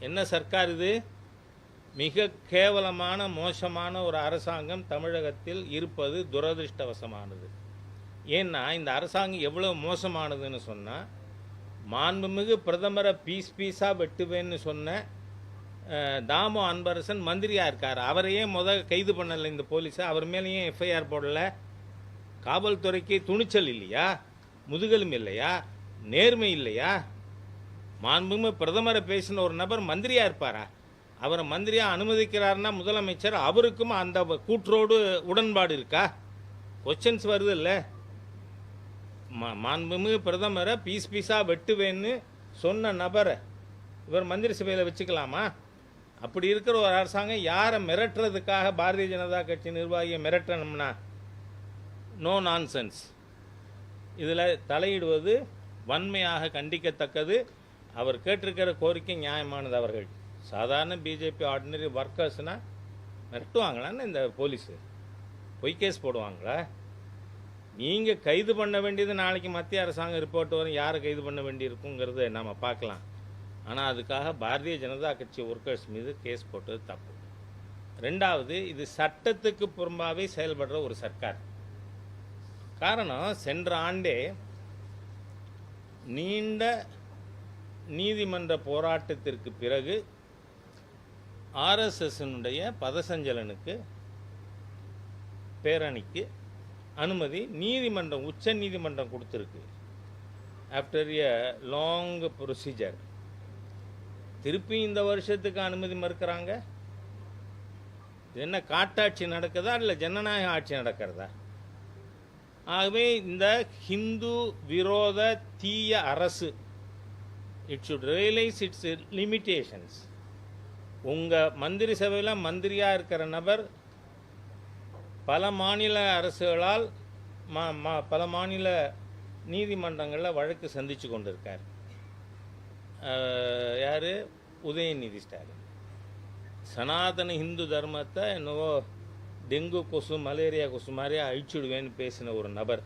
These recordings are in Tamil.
என்ன சர்க்கார் இது? மிக கேவலமான மோசமான ஒரு அரசாங்கம் தமிழகத்தில் இருப்பது துரதிருஷ்டவசமானது. ஏன்னா இந்த அரசாங்கம் எவ்வளோ மோசமானதுன்னு சொன்னால் மாண்புமிகு பிரதமரை பீஸ் பீஸாக வெட்டுவேன்னு சொன்ன தாமோ தாமு அன்பரசன் மந்திரியாக இருக்கார். அவரையே முத கைது பண்ணலை இந்த போலீஸை. அவர் மேலேயும் எஃப்ஐஆர் போடல. காவல்துறைக்கு துணிச்சல் இல்லையா? முதுகெலும் இல்லையா? நேர்மை இல்லையா? மாண்புமிகு பிரதமரை பேசின ஒரு நபர் மந்திரியாக இருப்பாரா? அவரை மந்திரியாக அனுமதிக்கிறாருன்னா முதலமைச்சர் அவருக்கும் அந்த கூற்றோடு உடன்பாடு இருக்கா? கொஸ்டின்ஸ் வருது இல்லை? மாண்புமிகு பிரதமரை பீஸ் பீஸாக வெட்டுவேன்னு சொன்ன நபரை இவர் மந்திரி சபையில் வச்சுக்கலாமா? அப்படி இருக்கிற ஒரு அரசாங்கம் யாரை மிரட்டுறதுக்காக பாரதிய ஜனதா கட்சி நிர்வாகியை மிரட்டணும்னா? நோ நான்சென்ஸ் இதில் தலையிடுவது வன்மையாக கண்டிக்கத்தக்கது. அவர் கேட்டிருக்கிற கோரிக்கை நியாயமானது அவர்கள். சாதாரண பிஜேபி ஆர்டினரி ஒர்க்கர்ஸ்னால் மிரட்டுவாங்களான்னு இந்த போலீஸு. பொய் கேஸ் போடுவாங்களா? நீங்கள் கைது பண்ண வேண்டியது நாளைக்கு மத்திய அரசாங்கம் ரிப்போர்ட் வரும். யாரை கைது பண்ண வேண்டியிருக்குங்கிறத நம்ம பார்க்கலாம். ஆனால் அதுக்காக பாரதிய ஜனதா கட்சி ஒர்க்கர்ஸ் மீது கேஸ் போட்டது தப்பு. ரெண்டாவது இது சட்டத்துக்கு புறம்பாகவே செயல்படுற ஒரு சர்க்கார். காரணம் சென்ற ஆண்டே நீண்ட நீதிமன்ற போராட்டத்திற்கு பிறகு ஆர்எஸ்எஸ்னுடைய பதசஞ்சலனுக்கு பேரணிக்கு அனுமதி நீதிமன்றம் உச்ச நீதிமன்றம் கொடுத்துருக்கு. ஆஃப்டர் எ லாங் ப்ரொசீஜர் திருப்பி இந்த வருஷத்துக்கு அனுமதி மறுக்கிறாங்க? இது என்ன காட்டாட்சி நடக்குதா இல்லை ஜனநாயக ஆட்சி நடக்கிறதா? ஆகவே இந்த ஹிந்து விரோத தீய அரசு it should realise its limitations உங்கள் மந்திரி சபையில் மந்திரியாக இருக்கிற நபர் பல மாநில அரசுகளால் மா மா பல மாநில நீதிமன்றங்களில் வழக்கு சந்தித்து கொண்டிருக்கார். யார்? உதயநிதி ஸ்டாலின். சனாதன இந்து தர்மத்தை என்னவோ டெங்கு கொசு மலேரியா கொசு மாதிரி அழிச்சுடுவேன்னு பேசின ஒரு நபர்.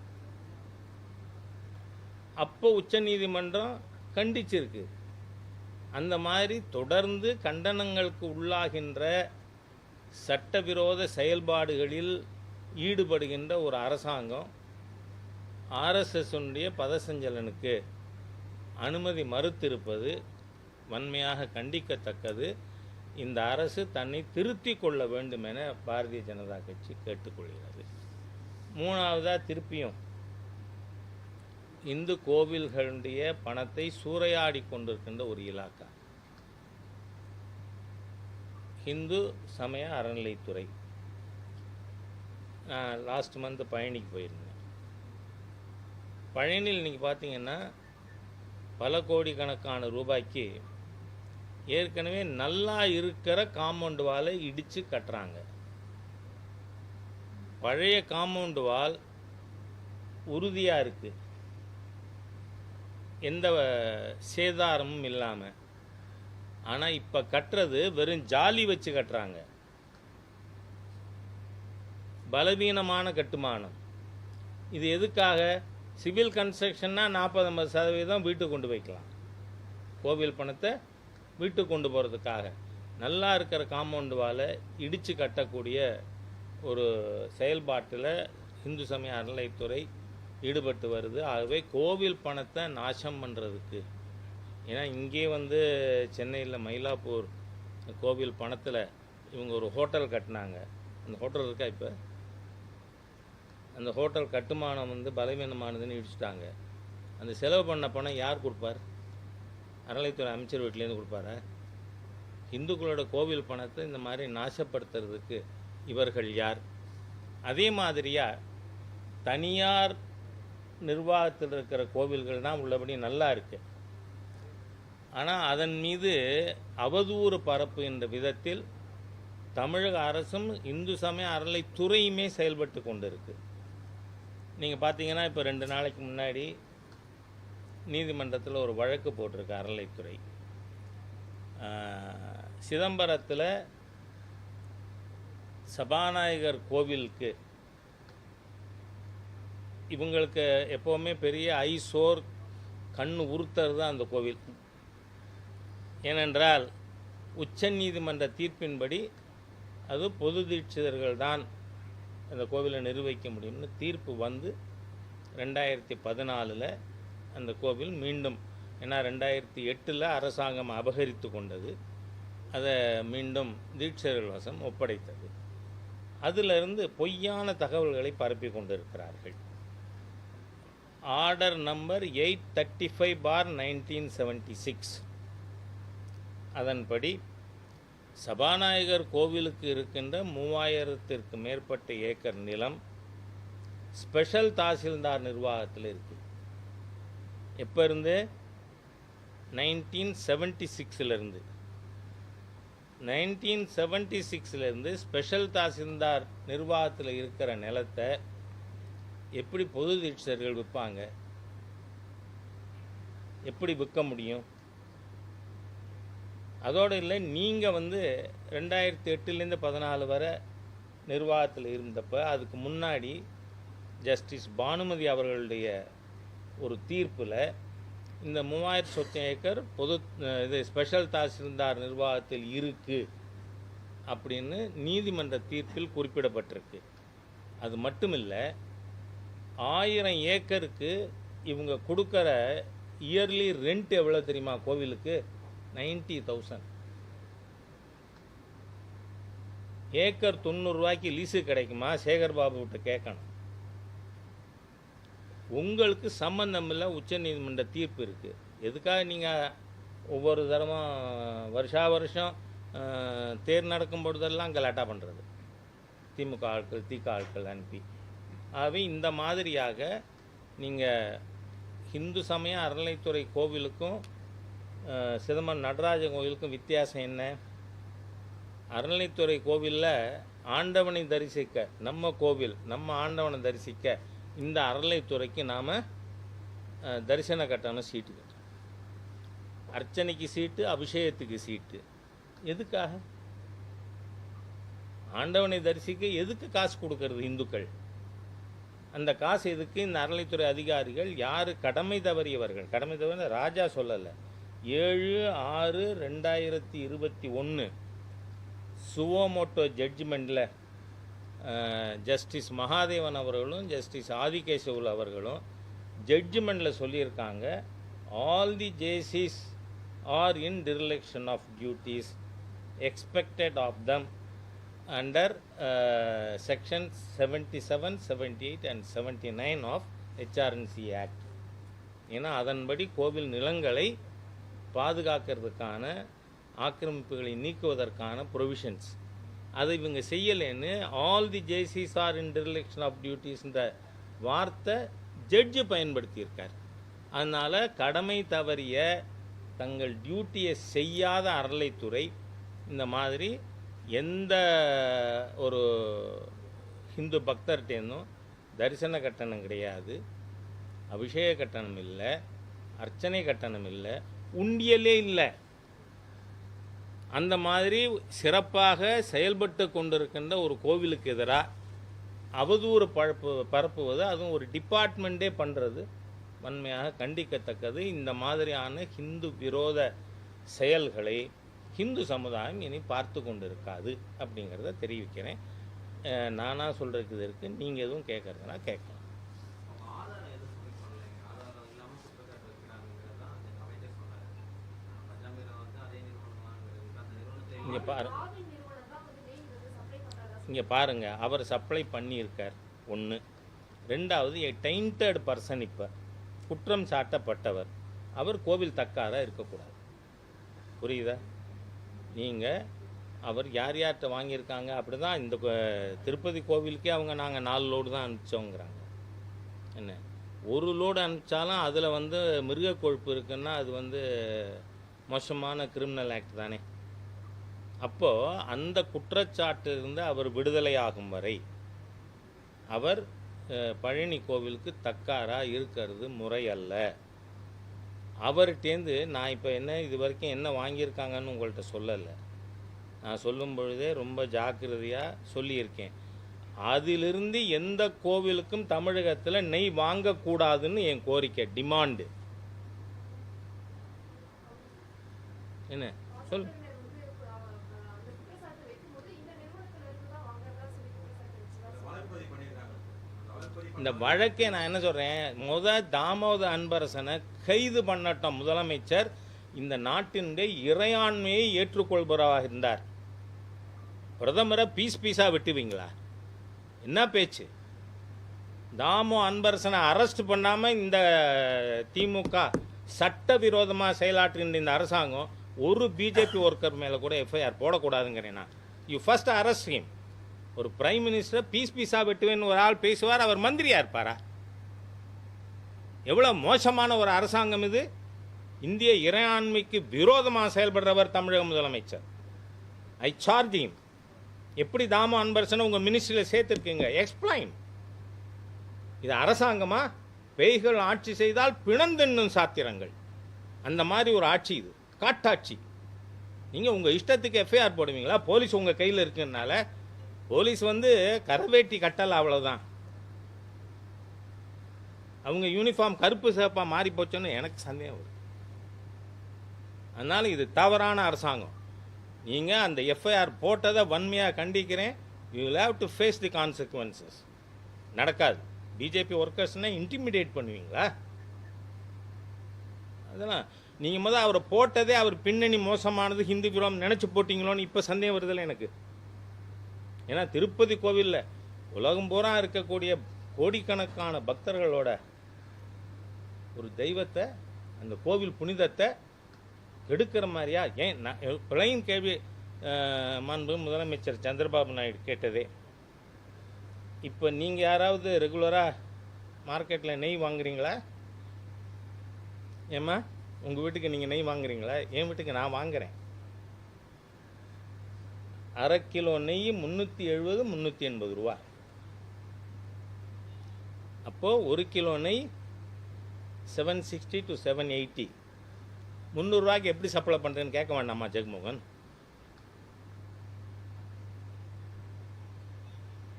அப்போ உச்சநீதிமன்றம் கண்டிச்சிருக்கு. அந்த மாதிரி தொடர்ந்து கண்டனங்களுக்கு உள்ளாகின்ற சட்டவிரோத செயல்பாடுகளில் ஈடுபடுகின்ற ஒரு அரசாங்கம் ஆர்எஸ்எஸ்னுடைய பதசஞ்சலனுக்கு அனுமதி மறுத்திருப்பது வன்மையாக கண்டிக்கத்தக்கது. இந்த அரசு தன்னை திருத்தி கொள்ள வேண்டும் என பாரதிய ஜனதா கட்சி கேட்டுக்கொள்கிறது. மூணாவதாக திருப்பியும் இந்து கோவில்களுடைய பணத்தை சூறையாடி கொண்டிருக்கின்ற ஒரு இலாக்கா. ஹிந்து சமய அறநிலைத்துறை நான் லாஸ்ட் மந்த் பழனிக்கு போயிருந்தேன். பழனியில் இன்றைக்கி பார்த்தீங்கன்னா பல கோடிக்கணக்கான ரூபாய்க்கு ஏற்கனவே நல்லா இருக்கிற காம்பவுண்ட் வாலை இடித்து கட்டுறாங்க. பழைய காம்பவுண்ட் வால் உறுதியாக இருக்குது எந்த சேதாரமும் இல்லாமல் ஆனால் இப்போ கட்டுறது வெறும் ஜாலி வச்சு கட்டுறாங்க. பலவீனமான கட்டுமானம். இது எதுக்காக? சிவில் கன்ஸ்ட்ரக்ஷன்னா நாற்பது ஐம்பது சதவீதம் வீட்டுக்கு கொண்டு வைக்கலாம் கோவில் பணத்தை வீட்டுக்கு கொண்டு போகிறதுக்காக நல்லா இருக்கிற காம்பவுண்டு வாலை இடித்து கட்டக்கூடிய ஒரு செயல்பாட்டில் இந்து சமய அறநிலைத்துறை ஈடுபட்டு வருது. ஆகவே கோவில் பணத்தை நாசம் பண்ணுறதுக்கு ஏன்னா இங்கே வந்து சென்னையில் மயிலாப்பூர் கோவில் பணத்தில் இவங்க ஒரு ஹோட்டல் கட்டினாங்க. அந்த ஹோட்டல் இருக்கா இப்போ? அந்த ஹோட்டல் கட்டுமானம் வந்து பலவீனமானதுன்னு இடிச்சிட்டாங்க. அந்த செலவு பண்ண பணம் யார் கொடுப்பார்? அறநிலைத்துறை அமைச்சர் வீட்டிலேருந்து கொடுப்பாரா? இந்துக்களோட கோவில் பணத்தை இந்த மாதிரி நாசப்படுத்துறதுக்கு இவர்கள் யார்? அதே மாதிரியாக தனியார் நிர்வாகத்தில் இருக்கிற கோவில்கள் தான் உள்ளபடி நல்லா இருக்கு. ஆனால் அதன் மீது அவதூறு பரப்பு என்ற விதத்தில் தமிழக அரசும் இந்து சமய அறநிலைத்துறையுமே செயல்பட்டு கொண்டிருக்கு. நீங்கள் பார்த்தீங்கன்னா இப்போ ரெண்டு நாளைக்கு முன்னாடி நீதிமன்றத்தில் ஒரு வழக்கு போட்டிருக்கு அறநிலைத்துறை சிதம்பரத்தில் சபாநாயகர் கோவிலுக்கு இவங்களுக்கு எப்போவுமே பெரிய ஐசோர் கண் உறுத்தர் தான் அந்த கோவில். ஏனென்றால் உச்சநீதிமன்ற தீர்ப்பின்படி அது பொது தீட்சிதர்கள் தான் அந்த கோவிலை நிர்வகிக்க முடியும்னு தீர்ப்பு வந்து ரெண்டாயிரத்தி பதினாலில் அந்த கோவில் மீண்டும் ஏன்னா ரெண்டாயிரத்தி எட்டில் அரசாங்கம் அபகரித்து கொண்டது. அதை மீண்டும் தீட்சர்கள் வசம் ஒப்படைத்தது. அதிலிருந்து பொய்யான தகவல்களை பரப்பி கொண்டிருக்கிறார்கள். Order number eight thirty five for nineteen seventy six. அதன்படி சபாநாயகர் கோவிலுக்கு இருக்கின்ற மூவாயிரத்திற்கு மேற்பட்ட ஏக்கர் நிலம் ஸ்பெஷல் தாசில்தார் நிர்வாகத்தில் இருக்குது எப்போ இருந்து நைன்டீன் செவன்ட்டி சிக்ஸிலிருந்து. நைன்டீன் செவன்ட்டி சிக்ஸ்லேருந்து ஸ்பெஷல் தாசில்தார் நிர்வாகத்தில் இருக்கிற நிலத்தை எப்படி பொது தீட்சர்கள் விற்பாங்க? எப்படி விற்க முடியும்? அதோடு இல்லை நீங்கள் வந்து ரெண்டாயிரத்தி எட்டுலேருந்து பதினாலு வரை நிர்வாகத்தில் இருந்தப்போ அதுக்கு முன்னாடி ஜஸ்டிஸ் பானுமதி அவர்களுடைய ஒரு தீர்ப்பில் இந்த மூவாயிரத்து சொத்து ஏக்கர் பொது இது ஸ்பெஷல் தாசில்தார் நிர்வாகத்தில் இருக்குது அப்படின்னு நீதிமன்ற தீர்ப்பில் குறிப்பிடப்பட்டிருக்கு. அது மட்டும் இல்லை ஆயிரம் ஏக்கருக்கு இவங்க கொடுக்குற இயர்லி ரெண்ட் எவ்வளோ தெரியுமா கோவிலுக்கு? Ninety thousand. ஏக்கர் தொண்ணூறுரூவாய்க்கு லீஸு கிடைக்குமா? சேகர் பாபுகிட்ட கேட்கணும். உங்களுக்கு சம்மந்தம் இல்லை உச்சநீதிமன்ற தீர்ப்பு இருக்குது எதுக்காக நீங்கள் ஒவ்வொரு தரமும் வருஷா வருஷம் தேர் நடக்கும் பொழுதெல்லாம் கலாட்டா பண்ணுறது திமுக ஆட்கள் திக ஆட்கள் அனுப்பி ஆகவே இந்த மாதிரியாக நீங்கள் ஹிந்து சமய அறநிலைத்துறை கோவிலுக்கும் சிதம்பரம் நடராஜ கோவிலுக்கும் வித்தியாசம் என்ன? அறநிலைத்துறை கோவிலில் ஆண்டவனை தரிசிக்க நம்ம கோவில் நம்ம ஆண்டவனை தரிசிக்க இந்த அறநிலைத்துறைக்கு நாம் தரிசன கட்டணம் சீட்டு கட்டணும். அர்ச்சனைக்கு சீட்டு அபிஷேகத்துக்கு சீட்டு. எதுக்காக? ஆண்டவனை தரிசிக்க எதுக்கு காசு கொடுக்கறது இந்துக்கள் அந்த காசு எதுக்கு இந்த அறநிலைத்துறை அதிகாரிகள் யார்? கடமை தவறியவர்கள். கடமை தவறின ராஜா சொல்லலை. ஏழு ஆறு ரெண்டாயிரத்தி இருபத்தி ஒன்று சுவோமோட்டோ ஜட்ஜ்மெண்ட்டில் ஜஸ்டிஸ் மகாதேவன் அவர்களும் ஜஸ்டிஸ் ஆதிகேசவுல் அவர்களும் ஜட்ஜ்மெண்ட்டில் சொல்லியிருக்காங்க all the Jaycees are in dereliction of duties expected of them under section seventy seven seventy eight and seventy nine of HRNC act ஏன்னா அதன்படி கோவில் நிலங்களை பாதுகாக்கிறதுக்கான ஆக்கிரமிப்புகளை நீக்குவதற்கான ப்ரொவிஷன்ஸ் அதை இவங்க செய்யலைன்னு ஆல் தி ஜேசிஸ் ஆர் இன் டிரிலெக்ஷன் ஆஃப் டியூட்டிஸ்ன்ற வார்த்தை ஜட்ஜு பயன்படுத்தியிருக்கார். அதனால் கடமை தவறிய தங்கள் டியூட்டியை செய்யாத அறலைத்துறை இந்த மாதிரி எந்த ஒரு ஹிந்து பக்தர்கிட்டேருந்தும் தரிசன கட்டணம் கிடையாது அபிஷேக கட்டணம் இல்லை அர்ச்சனை கட்டணம் இல்லை உண்டியலே இல்லை. அந்த மாதிரி சிறப்பாக செயல்பட்டு கொண்டிருக்கின்ற ஒரு கோவிலுக்கு எதிராக அவதூறு பழப்பு பரப்புவது அதுவும் ஒரு டிபார்ட்மெண்ட்டே பண்ணுறது வன்மையாக கண்டிக்கத்தக்கது. இந்த மாதிரியான ஹிந்து விரோத செயல்களை ஹிந்து சமுதாயம் இனி பார்த்து கொண்டு இருக்காது அப்படிங்கிறத தெரிவிக்கிறேன். அஹ் நானா சொல்கிறதுக்கு இது இருக்குது நீங்கள் எதுவும் கேட்குறதுனா கேட்கலாம். இங்கே பாரு. இங்கே பாருங்கள் அவர் சப்ளை பண்ணியிருக்கார். ஒன்று ரெண்டாவது எ டைண்டட் பர்சன் இப்போ. குற்றம் சாட்டப்பட்டவர். அவர் கோவில் தக்காராக இருக்கக்கூடாது. புரியுதா? நீங்கள் அவர் யார் யார்கிட்ட வாங்கியிருக்காங்க அப்படி தான் இந்த திருப்பதி கோவிலுக்கே அவங்க நாங்கள் நாலு லோடு தான் அனுப்பிச்சோங்கிறாங்க. என்ன? ஒரு லோடு அனுப்பிச்சாலும் அதில் வந்து மிருக கொழுப்பு இருக்குன்னா அது வந்து மோசமான கிரிமினல் ஆக்ட் தானே. அப்போது அந்த குற்றச்சாட்டிலிருந்து அவர் விடுதலையாகும் வரை அவர் பழனி கோவிலுக்கு தக்காராக இருக்கிறது முறையல்ல அவர்கிட்டேருந்து நான் இப்போ என்ன இது வரைக்கும் என்ன வாங்கியிருக்காங்கன்னு உங்கள்கிட்ட சொல்லலை. நான் சொல்லும் பொழுதே ரொம்ப ஜாக்கிரதையாக சொல்லியிருக்கேன். அதிலிருந்து எந்த கோவிலுக்கும் தமிழகத்தில் நெய் வாங்கக்கூடாதுன்னு என் கோரிக்கை டிமாண்டு. என்ன? சொல் ஆசிரியர்கள் வந்து இப்ப இந்த வழக்கை நான் என்ன சொல்கிறேன் முத தாமோத அன்பரசனை கைது பண்ணட்டும் முதலமைச்சர் இந்த நாட்டினுடைய இறையாண்மையை ஏற்றுக்கொள்பவராக இருந்தார். பிரதமரை பீஸ் பீஸாக விட்டுவீங்களா? என்ன பேச்சு? தாமோ அன்பரசனை அரெஸ்ட் பண்ணாமல் இந்த திமுக சட்டவிரோதமாக செயலாற்றுகின்ற இந்த அரசாங்கம் ஒரு பிஜேபி ஒர்க்கர் மேலே கூட எஃப்ஐஆர் போடக்கூடாதுங்கிறேன் நான். யூ ஃபஸ்ட் அரெஸ்ட் ஹிம் ஒரு பிரைம் மினிஸ்டர் பீஸ் பீஸா வெட்டுவேன்னு ஒரு ஆள் பேசுவார் அவர் மந்திரியாக இருப்பாரா? எவ்வளோ மோசமான ஒரு அரசாங்கம் இது. இந்திய இறையாண்மைக்கு விரோதமாக செயல்படுறவர் தமிழக முதலமைச்சர். ஐ சார்ஜ் எப்படி தாமோ அன்பரசனை உங்கள் மினிஸ்ட்ரியில் சேர்த்துருக்கீங்க? எக்ஸ்பிளைன் இது அரசாங்கமா? பேய்கள் ஆட்சி செய்தால் பிணந்தென்னும் சாத்திரங்கள். அந்த மாதிரி ஒரு ஆட்சி இது. காட்டாட்சி. நீங்கள் உங்கள் இஷ்டத்துக்கு எஃப்ஐஆர் போடுவீங்களா? போலீஸ் உங்கள் கையில் இருக்குனால போலீஸ் வந்து கரவேட்டி கட்டலை அவ்வளோதான் அவங்க யூனிஃபார்ம் கருப்பு சேப்பாக மாறி போச்சோன்னு எனக்கு சந்தேகம் வரும் அதனால் இது தவறான அரசாங்கம். நீங்கள் அந்த எஃப்ஐஆர் போட்டதை வன்மையாக கண்டிக்கிறேன். You have to face the consequences நடக்காது. பிஜேபி ஒர்க்கர்ஸ்னால் இன்டிமிடேட் பண்ணுவீங்களா? அதெல்லாம் நீங்கள் முதல் அவரை போட்டதே அவர் பின்னணி மோசமானது ஹிந்து விரோம் நினச்சி போட்டிங்களோன்னு இப்போ சந்தேகம் வருதில்ல எனக்கு. ஏன்னா திருப்பதி கோவிலில் உலகம் பூரா இருக்கக்கூடிய கோடிக்கணக்கான பக்தர்களோட ஒரு தெய்வத்தை அந்த கோவில் புனிதத்தை கெடுக்கிற மாதிரியா? ஏன் நான் பிழையும் கேள்வி மாண்பு முதலமைச்சர் சந்திரபாபு நாயுடு கேட்டதே. இப்போ நீங்கள் யாராவது ரெகுலராக மார்க்கெட்டில் நெய் வாங்குறீங்களா? ஏம்மா உங்கள் வீட்டுக்கு நீங்கள் நெய் வாங்குறீங்களா? என் வீட்டுக்கு நான் வாங்குறேன். அரை கிலோ நெய் முந்நூற்றி எழுபது முந்நூற்றி எண்பது ரூபா. அப்போது ஒரு கிலோ நெய் seven sixty two seven eighty முந்நூறுரூவாய்க்கு எப்படி சப்ளை பண்ணுறேன்னு கேட்க வேண்டாமா ஜெகமோகன்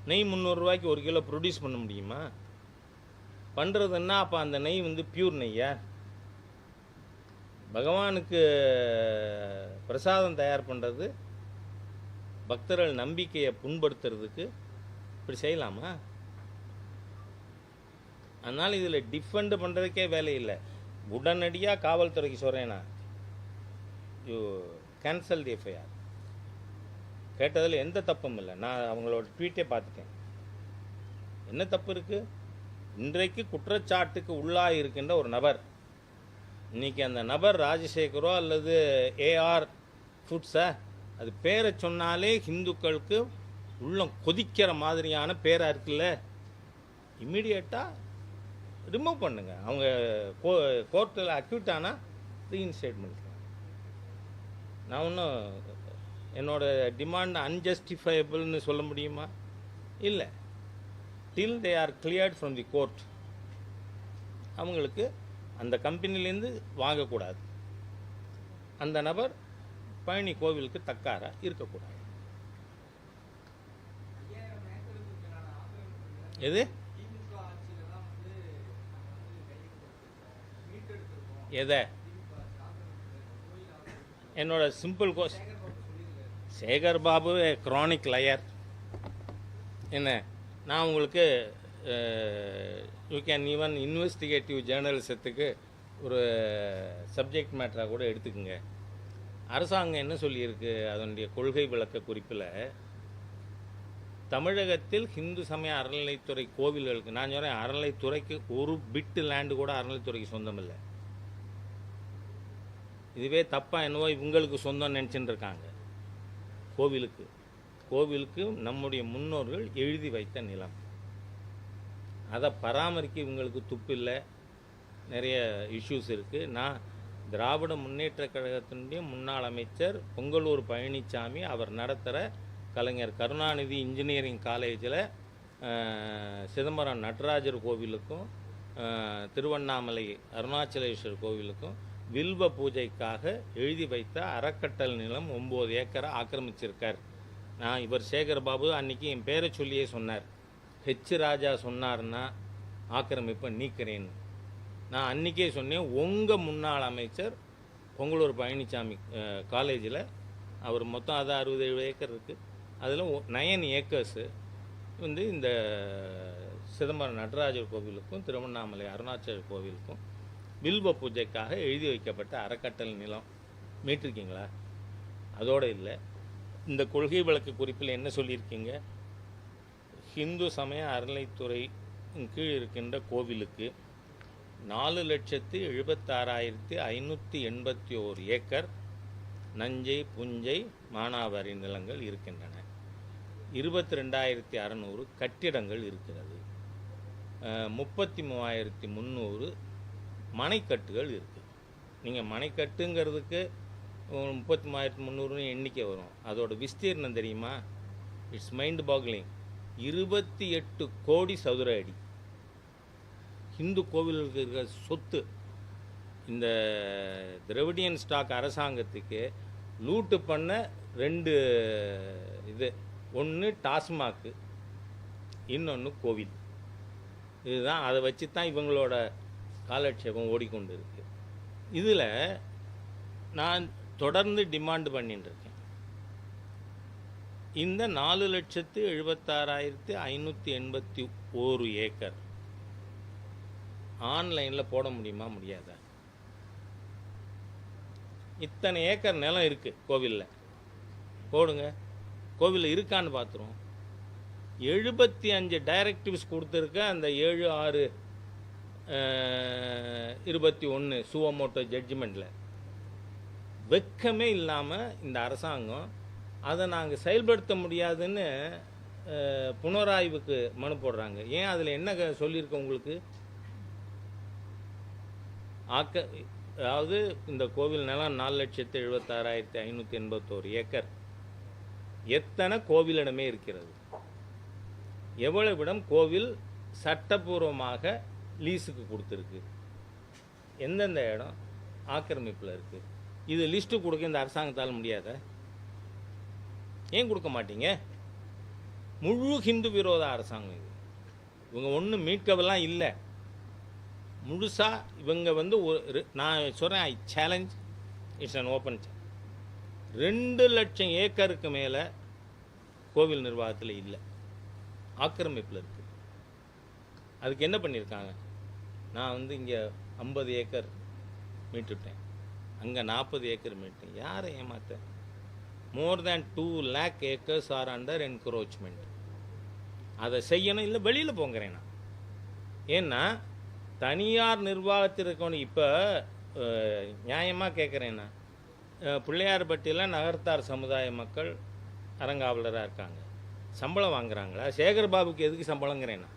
நெய் முந்நூறுரூவாய்க்கு ஒரு கிலோ ப்ரொடியூஸ் பண்ண முடியுமா? பண்ணுறதுன்னா அப்போ அந்த நெய் வந்து பியூர் நெய்யா? பகவானுக்கு பிரசாதம் தயார் பண்ணுறது பக்தர்கள் நம்பிக்கையை புண்படுத்துறதுக்கு இப்படி செய்யலாமா? அதனால் இதில் டிஃபெண்ட் பண்ணுறதுக்கே வேலை இல்லை. உடனடியாக காவல்துறைக்கு சொல்கிறேன்னா யூ கேன்சல் தி எஃப்ஐஆர் கேட்டதில் எந்த தப்பும் இல்லை. நான் அவங்களோட ட்வீட்டே பார்த்துட்டேன். என்ன தப்பு இருக்குது இன்றைக்கு குற்றச்சாட்டுக்கு உள்ளாக இருக்கின்ற ஒரு நபர். இன்னைக்கு அந்த நபர் ராஜசேகரோ அல்லது ஏஆர் ஃபுட்ஸா அது பேரை சொன்னாலே ஹிந்துக்களுக்கு உள்ளம் கொதிக்கிற மாதிரியான பேராக இருக்குல்ல? இம்மிடியட்டாக ரிமூவ் பண்ணுங்க. அவங்க கோ கோர்ட்டில் அக்யூட் ஆனால் ரீஇன்ஸ்டேட் நான் ஒன்றும் என்னோட டிமாண்ட் அன்ஜஸ்டிஃபைபிள்னு சொல்ல முடியுமா? இல்லை. Till they are cleared from the court அவங்களுக்கு அந்த கம்பெனிலேருந்து வாங்கக்கூடாது. அந்த நபர் பழனி கோவிலுக்கு தக்காராக இருக்கக்கூடாது. எது? எதை? என்னோட simple cause Sekar Babu chronic liar என்ன? நான் உங்களுக்கு யூ கேன் ஈவன் இன்வெஸ்டிகேட்டிவ் ஜேர்னலிசத்துக்கு ஒரு சப்ஜெக்ட் மேட்டராக கூட எடுத்துக்கோங்க. அரசாங்கம் என்ன சொல்லியிருக்கு? அதனுடைய கொள்கை விளக்க குறிப்பில் தமிழகத்தில் ஹிந்து சமய அறநிலைத்துறை கோவில்களுக்கு நான் சொல்கிறேன் அறநிலைத்துறைக்கு ஒரு பிட்டு லேண்டு கூட அறநிலைத்துறைக்கு சொந்தம் இல்லை இதுவே தப்பாக என்னவோ இவங்களுக்கு சொந்தம் நினச்சிட்டு இருக்காங்க. கோவிலுக்கு. கோவிலுக்கு நம்முடைய முன்னோர்கள் எழுதி வைத்த நிலம். அதை பராமரிக்க இவங்களுக்கு துப்பு இல்லை நிறைய இஷ்யூஸ் இருக்குது நான் திராவிட முன்னேற்ற கழகத்தினுடைய முன்னாள் அமைச்சர் பொங்கலூர் பழனிசாமி அவர் நடத்துகிற கலைஞர் கருணாநிதி இன்ஜினியரிங் காலேஜில் சிதம்பரம் நடராஜர் கோவிலுக்கும் திருவண்ணாமலை அருணாச்சலேஸ்வர் கோவிலுக்கும் வில்வ பூஜைக்காக எழுதி வைத்த அறக்கட்டல் நிலம் ஒம்பது ஏக்கரை ஆக்கிரமிச்சிருக்கார். நான் இவர் சேகர் பாபு அன்னைக்கு என் பேரை சொல்லியே சொன்னார். ஹெச் ராஜா சொன்னார்னா ஆக்கிரமிப்பை நீக்கிறேன்னு. நான் அன்றைக்கே சொன்னேன் உங்கள் முன்னாள் அமைச்சர் பொங்கலூர் பழனிசாமி காலேஜில் அவர் மொத்தம் அது அறுபது ஏழு ஏக்கர் இருக்குது அதில் நயன் ஏக்கர்ஸு வந்து இந்த சிதம்பரம் நடராஜர் கோவிலுக்கும் திருவண்ணாமலை அருணாச்சல் கோவிலுக்கும் வில்வ பூஜைக்காக எழுதி வைக்கப்பட்ட அறக்கட்டளை நிலம். மீட்டிருக்கீங்களா அதோடு இல்லை. இந்த கொள்கை வழக்கு குறிப்பில் என்ன சொல்லியிருக்கீங்க? ஹிந்து சமய அறநிலைத்துறை கீழ் இருக்கின்ற கோவிலுக்கு நாலு லட்சத்து எழுபத்தாறாயிரத்தி ஐநூற்றி எண்பத்தி ஓர் ஏக்கர் நஞ்சை புஞ்சை மானாவாரி நிலங்கள் இருக்கின்றன. இருபத்தி ரெண்டாயிரத்தி அறநூறு கட்டிடங்கள் இருக்கிறது. முப்பத்தி மூவாயிரத்தி முந்நூறு மனைக்கட்டுகள் இருக்குது. நீங்கள் மனைக்கட்டுங்கிறதுக்கு முப்பத்தி மூவாயிரத்தி முந்நூறுன்னு எண்ணிக்கை வரும். அதோட விஸ்தீர்ணம் தெரியுமா? இட்ஸ் மைண்ட் பாக்லிங் இருபத்தி எட்டு கோடி சதுர அடி. இந்து கோவில்களுக்கு இருக்கிற சொத்து இந்த திரவிடியன் ஸ்டாக் அரசாங்கத்துக்கு லூட்டு பண்ண ரெண்டு இது. ஒன்று டாஸ்மாக்கு இன்னொன்று கோவில். இதுதான் அதை வச்சு தான் இவங்களோட காலட்சேபம் ஓடிக்கொண்டு இருக்கு இதில் நான் தொடர்ந்து டிமாண்ட் பண்ணிட்டு இருக்கேன் இந்த நாலு லட்சத்து எழுபத்தாறாயிரத்து ஐநூற்றி எண்பத்தி ஒரு ஏக்கர். ஆன்லைனில் போட முடியுமா முடியாதா? இத்தனை ஏக்கர் நிலம் இருக்குது கோவிலில். போடுங்க. கோவிலில் இருக்கான்னு பார்த்துருவோம் எழுபத்தி அஞ்சு டைரக்டிவ்ஸ் கொடுத்துருக்க. அந்த ஏழு ஆறு இருபத்தி ஒன்று சுவமோட்டோ ஜட்ஜ்மெண்ட்டில் வெக்கமே இல்லாமல் இந்த அரசாங்கம் அதை நாங்கள் செயல்படுத்த முடியாதுன்னு புனராய்வுக்கு மனு போடுறாங்க. ஏன் அதில் என்ன சொல்லியிருக்க உங்களுக்கு? ஆக்க அதாவது இந்த கோவில் நிலம் நாலு லட்சத்து எழுபத்தாறாயிரத்தி ஐநூற்றி எண்பத்தோரு ஏக்கர். எத்தனை கோவிலிடமே இருக்கிறது? எவ்வளவிடம் கோவில் சட்டபூர்வமாக லீஸுக்கு கொடுத்துருக்கு? எந்தெந்த இடம் ஆக்கிரமிப்பில் இருக்குது இது லிஸ்ட்டு கொடுக்க இந்த அரசாங்கத்தால் முடியாத? ஏன் கொடுக்க மாட்டீங்க? முழு ஹிந்து விரோத அரசாங்கம் இது. இவங்க ஒன்றும் மீட்கவெல்லாம் இல்லை. முழுசாக இவங்க வந்து ஒரு நான் சொல்கிறேன் I challenge it's an open ரெண்டு லட்சம் ஏக்கருக்கு மேலே கோவில் நிர்வாகத்தில் இல்லை. ஆக்கிரமிப்பில் இருக்குது அதுக்கு என்ன பண்ணியிருக்காங்க நான் வந்து இங்கே ஐம்பது ஏக்கர் மீட்டுட்டேன். அங்கே நாற்பது ஏக்கர் மீட்டேன். யாரை ஏமாத்த more than two lakh acres are under encroachment அதை செய்யணும் இல்லை வெளியில் போங்கிறேன் நான். ஏன்னா தனியார் நிர்வாகத்தில் இருக்கணும் இப்போ நியாயமாக கேட்குறேன்னா பிள்ளையார்பட்டியில் நகர்த்தார் சமுதாய மக்கள் அறங்காவலராக இருக்காங்க. சம்பளம் வாங்குறாங்களா? சேகர் பாபுக்கு எதுக்கு சம்பளங்கிறேன்னா?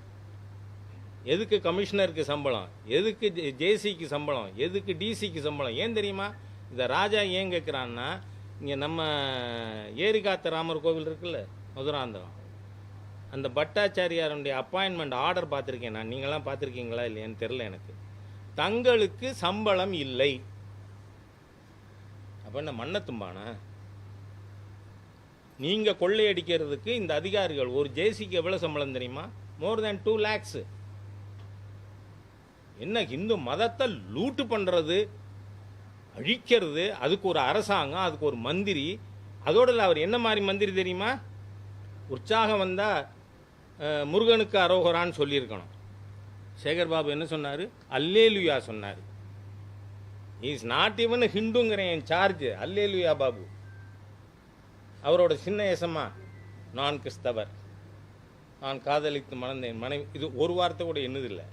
எதுக்கு கமிஷனருக்கு சம்பளம்? எதுக்கு ஜேசிக்கு சம்பளம்? எதுக்கு டிசிக்கு சம்பளம்? ஏன் தெரியுமா? இந்த ராஜா ஏன் கேட்குறான்னா இங்கே நம்ம ஏரிகாத்த ராமர் கோவில் இருக்குல்ல மதுராந்தகம். அந்த பட்டாச்சாரியாருடைய அப்பாயின்மெண்ட் ஆர்டர் பார்த்துருக்கேன் நான். நீங்களாம் பார்த்துருக்கீங்களா இல்லையான்னு தெரில எனக்கு. தங்களுக்கு சம்பளம் இல்லை. அப்போ என்ன மன்னத்தும்பானா நீங்கள் கொள்ளையடிக்கிறதுக்கு இந்த அதிகாரிகள் ஒரு ஜேசிக்கு எவ்வளோ சம்பளம் தெரியுமா? மோர் தேன் டூ லேக்ஸு என்ன இந்து மதத்தை லூட்டு பண்ணுறது அழிக்கிறது? அதுக்கு ஒரு அரசாங்கம் அதுக்கு ஒரு மந்திரி. அதோட அவர் என்ன மாதிரி மந்திரி தெரியுமா? உற்சாகம் வந்தால் முருகனுக்கு அரோகரான்னு சொல்லியிருக்கணும். சேகர் பாபு என்ன சொன்னார்? அல்லேலுயா சொன்னார். இஸ் நாட் ஈவன் ஹிந்துங்கிறேன் என் சார்ஜ் அல்லேலுயா பாபு. அவரோட சின்ன எசமா நான் கிறிஸ்தவர். நான் காதலித்து மணந்த என் மனைவி இது ஒரு வார்த்தை கூட என்னதில்லை.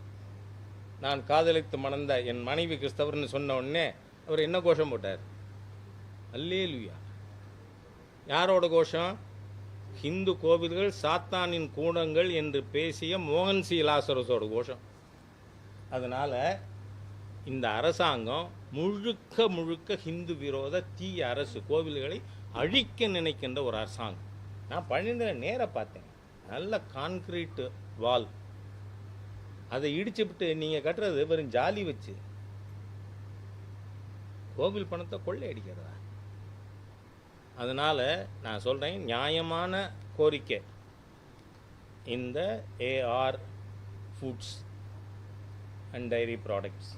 நான் காதலித்து மணந்த என் மனைவி கிறிஸ்தவர்னு சொன்ன உடனே அவர் என்ன கோஷம் போட்டார்? அல்லேலுயா. யாரோட கோஷம்? ஹிந்து கோவில்கள் சாத்தானின் கூடங்கள் என்று பேசிய மோகன் சி லாசரஸோட கோஷம். அதனால் இந்த அரசாங்கம் முழுக்க முழுக்க ஹிந்து விரோத தீய அரசு கோவில்களை அழிக்க நினைக்கின்ற ஒரு அரசாங்கம். நான் பழனியில் நேரம் பார்த்தேன். நல்ல கான்கிரீட்டு வால் அதை இடிச்சுப்பிட்டு நீங்கள் கட்டுறது வெறும் ஜாலி வச்சு. கோவில் பணத்தை கொள்ளை அடிக்கிறதா அதனால் நான் சொல்கிறேன் நியாயமான கோரிக்கை. இந்த AR foods and dairy products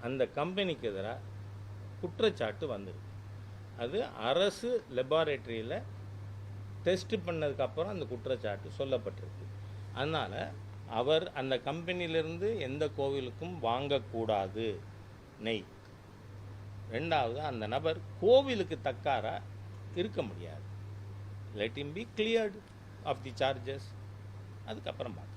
அந்த கம்பெனிக்கு எதிராக குற்றச்சாட்டு வந்திருக்கு. அது அரசு லெபார்டரியில் டெஸ்ட் பண்ணதுக்கப்புறம் அந்த குற்றச்சாட்டு சொல்லப்பட்டிருக்கு. அதனால் அவர் அந்த கம்பெனியிலிருந்து எந்த கோவிலுக்கும் வாங்கக்கூடாது. நெய். ரெண்டாவது அந்த நபர் கோவிலுக்கு தக்காராக இருக்க முடியாது. Let him be cleared of the charges அதுக்கப்புறம் பார்க்கலாம்